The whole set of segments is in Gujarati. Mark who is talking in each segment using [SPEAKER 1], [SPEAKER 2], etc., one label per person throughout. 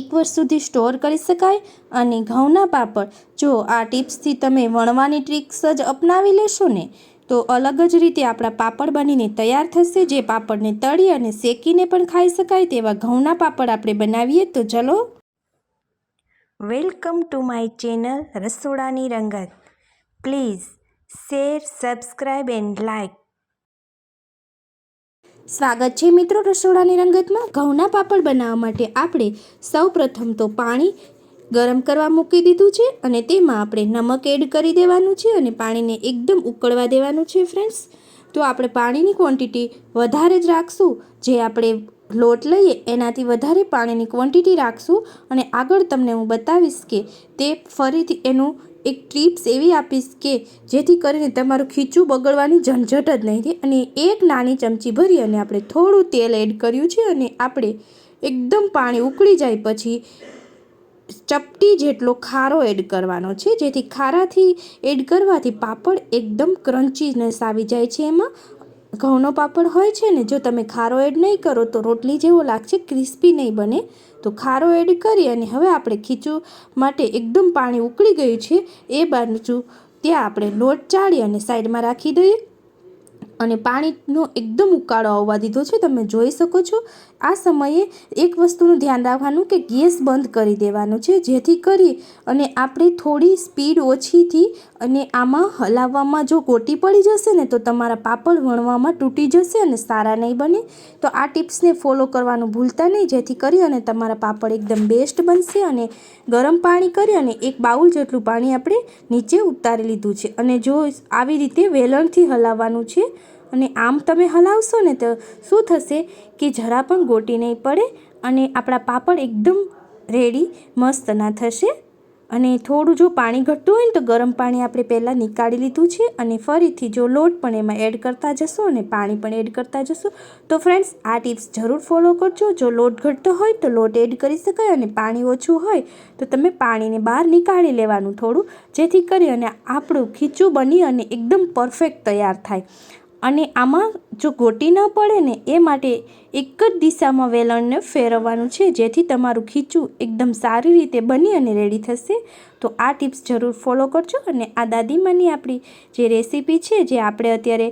[SPEAKER 1] એક વર્ષ સુધી સ્ટોર કરી શકાય અને ઘઉંના પાપડ, જો આ ટિપ્સથી તમે વણવાની ટ્રિક્સ જ અપનાવી લેશો ને, તો અલગ જ રીતે આપણા પાપડ બનીને તૈયાર થશે. જે પાપડને તળી અને શેકીને પણ ખાઈ શકાય તેવા ઘઉંના પાપડ આપણે બનાવીએ તો ચલો. વેલકમ ટુ માય ચેનલ રસોડાની રંગત. Please share subscribe and like સ્વાગત છે મિત્રો રસોડાની રંગતમાં ઘઉંના પાપડ બનાવવા માટે આપણે સૌ પ્રથમ તો પાણી ગરમ કરવા મૂકી દીધું છે અને તેમાં આપણે નમક એડ કરી દેવાનું છે અને પાણીને એકદમ ઉકળવા દેવાનું છે ફ્રેન્ડ્સ. તો આપણે પાણીની ક્વોન્ટિટી વધારે જ રાખશું. જે આપણે લોટ લઈએ એનાથી વધારે પાણીની ક્વોન્ટિટી રાખશું. અને આગળ તમને હું બતાવીશ કે તે ફરીથી એનું એક ટિપ્સ એવી આપીશ કે જેથી કરીને તમારું ખીચું બગડવાની ઝંઝટ જ નહીં રહે અને એક નાની ચમચી ભરી અને આપણે થોડું તેલ એડ કર્યું છે અને આપણે એકદમ પાણી ઉકળી જાય પછી ચપટી જેટલો ખારો એડ કરવાનો છે. જેથી ખારાથી એડ કરવાથી પાપડ એકદમ ક્રન્ચીનેસ આવી જાય છે એમાં. ઘઉંનો પાપડ હોય છે ને, જો તમે ખારો એડ નહીં કરો તો રોટલી જેવો લાગશે, ક્રિસ્પી નહીં બને. તો ખારો એડ કરી અને હવે આપણે ખીચું માટે એકદમ પાણી ઉકળી ગયું છે. એ બાજુ ત્યાં આપણે લોટ ચાળી અને સાઈડમાં રાખી દઈએ. અને પાણીનો એકદમ ઉકાળો આવવા દીધો છે, તમે જોઈ શકો છો. આ સમયે એક વસ્તુનું ધ્યાન રાખવાનું કે ગેસ બંધ કરી દેવાનું છે, જેથી કરી અને આપણે થોડી સ્પીડ ઓછીથી અને આમાં હલાવવામાં જો ગોટી પડી જશે ને, તો તમારા પાપડ વણવામાં તૂટી જશે અને સારા નહીં બને. તો આ ટિપ્સને ફોલો કરવાનું ભૂલતા નહીં, જેથી કરી અને તમારા પાપડ એકદમ બેસ્ટ બનશે અને ગરમ પાણી કરી અને એક બાઉલ જેટલું પાણી આપણે નીચે ઉતારી લીધું છે. અને જો આવી રીતે વેલણથી હલાવવાનું છે અને આમ તમે હલાવશો ને તો શું થશે કે જરા પણ ગોટી નહીં પડે અને આપણા પાપડ એકદમ રેડી, મસ્ત ના થશે. અને થોડું જો પાણી ઘટતું હોય ને તો ગરમ પાણી આપણે પહેલાં નીકાળી લીધું છે અને ફરીથી જો લોટ પણ એમાં એડ કરતા જશો અને પાણી પણ એડ કરતા જશો, તો ફ્રેન્ડ્સ આ ટિપ્સ જરૂર ફોલો કરજો. જો લોટ ઘટતો હોય તો લોટ એડ કરી શકાય અને પાણી ઓછું હોય તો તમે પાણીને બહાર નીકાળી લેવાનું થોડું, જેથી કરી અને આપણું ખીચું બની અને એકદમ પરફેક્ટ તૈયાર થાય. અને આમાં જો ગોટી ન પડે ને, એ માટે એક જ દિશામાં વેલણને ફેરવવાનું છે, જેથી તમારું ખીચું એકદમ સારી રીતે બની અને રેડી થશે. તો આ ટિપ્સ જરૂર ફોલો કરજો અને આ દાદીમાની આપણી જે રેસીપી છે, જે આપણે અત્યારે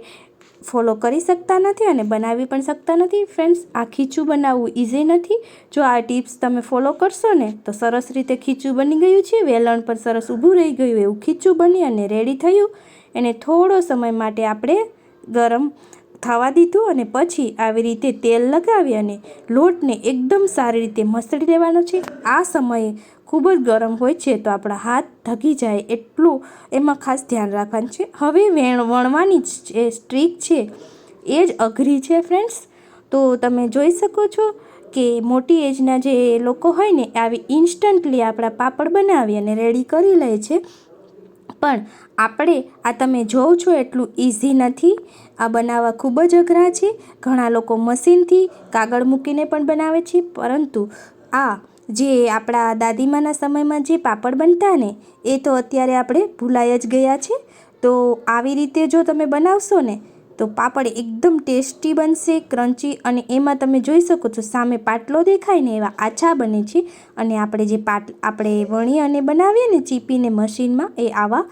[SPEAKER 1] ફોલો કરી શકતા નથી અને બનાવી પણ શકતા નથી ફ્રેન્ડ્સ આ ખીચું બનાવવું ઇઝી નથી. જો આ ટિપ્સ તમે ફોલો કરશો ને, તો સરસ રીતે ખીચું બની ગયું છે, વેલણ પણ સરસ ઊભું રહી ગયું, એવું ખીચું બની અને રેડી થયું. એને થોડો સમય માટે આપણે ગરમ થવા દીધું અને પછી આવી રીતે તેલ લગાવી અને લોટને એકદમ સારી રીતે મસળી લેવાનો છે. આ સમયે ખૂબ જ ગરમ હોય છે તો આપણા હાથ ધકી જાય એટલું એમાં ખાસ ધ્યાન રાખવાનું છે. હવે વેણ, વણવાની જે સ્ટ્રીક છે એ જ અઘરી છે ફ્રેન્ડ્સ. તો તમે જોઈ શકો છો કે મોટી એજના જે લોકો હોય ને, આવી ઇન્સ્ટન્ટલી આપણા પાપડ બનાવી અને રેડી કરી લે છે. પણ આપણે આ તમે જોવો છો એટલું ઇઝી નથી. આ બનાવવા ખૂબ જ અઘરા છે. ઘણા લોકો મશીનથી કાગળ મૂકીને પણ બનાવે છે, પરંતુ આ જે આપણા દાદીમાના સમયમાં જે પાપડ બનતા ને, એ તો અત્યારે આપણે ભૂલાઈ જ ગયા છે. તો આવી રીતે જો તમે બનાવશો ને તો પાપડ એકદમ ટેસ્ટી બનશે, ક્રન્ચી અને એમાં તમે જોઈ શકો છો સામે પાટલો દેખાય ને એવા આછા બને છે. અને આપણે જે પાટ, આપણે વણી અને બનાવીએ ને ચીપીને મશીનમાં, એ આવા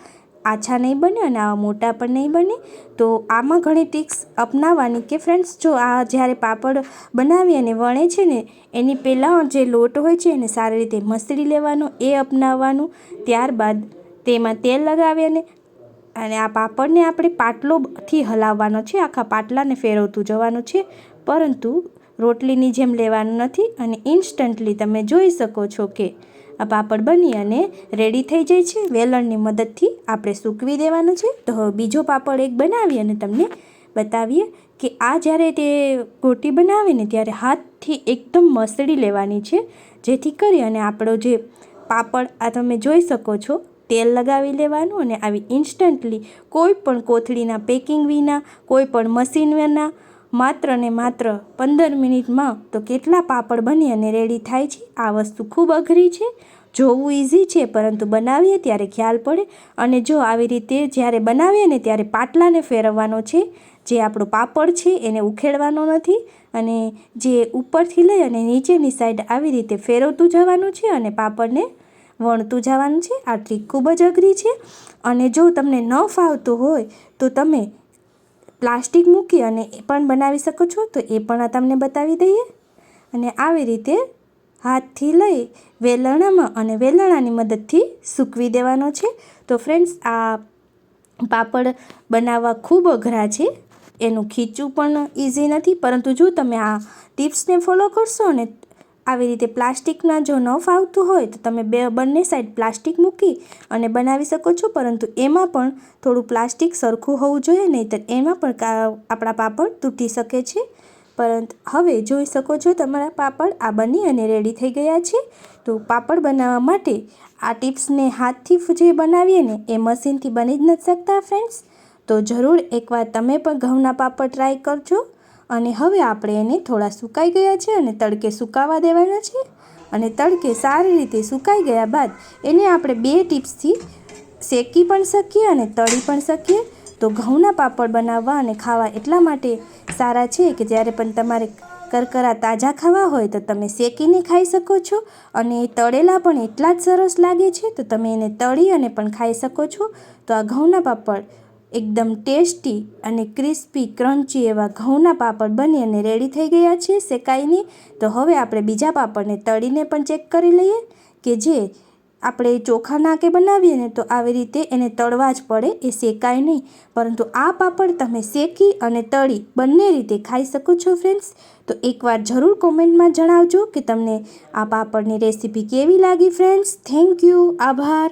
[SPEAKER 1] આછા નહીં બને અને આવા મોટા પણ નહીં બને. તો આમાં ઘણી ટિક્સ અપનાવવાની કે ફ્રેન્ડ્સ જો આ જ્યારે પાપડ બનાવી અને વણે છે ને, એની પહેલાં જે લોટ હોય છે એને સારી રીતે મસળી લેવાનો, એ અપનાવવાનું, ત્યારબાદ તેમાં તેલ લગાવી અને અને આ પાપડને આપણે પાટલોથી હલાવવાનો છે, આખા પાટલાને ફેરવતું જવાનું છે. પરંતુ રોટલીની જેમ લેવાનું નથી અને ઇન્સ્ટન્ટલી તમે જોઈ શકો છો કે આ પાપડ બની અને રેડી થઈ જાય છે. વેલણની મદદથી આપણે સૂકવી દેવાનું છે. તો હવે બીજો પાપડ એક બનાવી અને તમને બતાવીએ કે આ જ્યારે તે ગોટી બનાવીને ત્યારે હાથથી એકદમ મસળી લેવાની છે. જેથી કરી અને આપણો જે પાપડ આ તમે જોઈ શકો છો તેલ લગાવી લેવાનું અને આવી ઇન્સ્ટન્ટલી કોઈ પણ કોથળીના પેકિંગ વિના, કોઈ પણ મશીન વિના, માત્ર ને માત્ર પંદર મિનિટમાં તો કેટલા પાપડ બની અને રેડી થાય છે, આ વસ્તુ ખૂબ અઘરી છે. જોવું ઇઝી છે, પરંતુ બનાવીએ ત્યારે ખ્યાલ પડે અને જો આવી રીતે જ્યારે બનાવીએ ને ત્યારે પાટલાને ફેરવવાનો છે. જે આપણો પાપડ છે એને ઉખેડવાનો નથી અને જે ઉપરથી લઈ અને નીચેની સાઈડ આવી રીતે ફેરવતું જવાનું છે અને પાપડને વણતું જવાનું છે, આ ટ્રીક ખૂબ જ અઘરી છે. અને જો તમને ન ફાવતું હોય, તો તમે પ્લાસ્ટિક મૂકી અને એ પણ બનાવી શકો છો, તો એ પણ આ તમને બતાવી દઈએ. અને આવી રીતે હાથથી લઈ વેલણામાં અને વેલણાની મદદથી સૂકવી દેવાનો છે. તો ફ્રેન્ડ્સ, આ પાપડ બનાવવા ખૂબ અઘરા છે. એનું ખીચવું પણ ઇઝી નથી, પરંતુ જો તમે આ ટિપ્સને ફોલો કરશો ને આવી રીતે પ્લાસ્ટિકના જો ન ફાવતું હોય તો તમે બે બંને સાઈડ પ્લાસ્ટિક મૂકી અને બનાવી શકો છો. પરંતુ એમાં પણ થોડું પ્લાસ્ટિક સરખું હોવું જોઈએ, નહીંતર એમાં પણ આપણા પાપડ તૂટી શકે છે. પરંતુ હવે જોઈ શકો છો તમારા પાપડ આ બની અને રેડી થઈ ગયા છે. તો પાપડ બનાવવા માટે આ ટિપ્સને હાથથી જે બનાવીએ ને એ મશીનથી બની જ નથી શકતા ફ્રેન્ડ્સ તો જરૂર એકવાર તમે પણ ઘઉંના પાપડ ટ્રાય કરજો. અને હવે આપણે એને થોડા સુકાઈ ગયા છે અને તડકે સુકાવા દેવાના છે. અને તડકે સારી રીતે સુકાઈ ગયા બાદ એને આપણે બે ટીપ્સથી શેકી પણ શકીએ અને તળી પણ શકીએ. તો ઘઉંના પાપડ બનાવવા અને ખાવા એટલા માટે સારા છે કે જ્યારે પણ તમારે કરકરા તાજા ખાવા હોય તો તમે શેકીને ખાઈ શકો છો. અને એ તળેલા પણ એટલા જ સરસ લાગે છે તો તમે એને તળી અને પણ ખાઈ શકો છો. તો આ ઘઉંના પાપડ એકદમ ટેસ્ટી અને ક્રિસ્પી, ક્રન્ચી એવા ઘઉંના પાપડ બની અને રેડી થઈ ગયા છે શેકાઈને. તો હવે આપણે બીજા પાપડને તળીને પણ ચેક કરી લઈએ કે જે આપણે ચોખા નાકે બનાવીએ ને તો આવી રીતે એને તળવા જ પડે, એ શેકાય નહીં. પરંતુ આ પાપડ તમે શેકી અને તળી બંને રીતે ખાઈ શકો છો ફ્રેન્ડ્સ તો એકવાર જરૂર કોમેન્ટમાં જણાવજો કે તમને આ પાપડની રેસીપી કેવી લાગી ફ્રેન્ડ્સ થેન્ક યુ આભાર.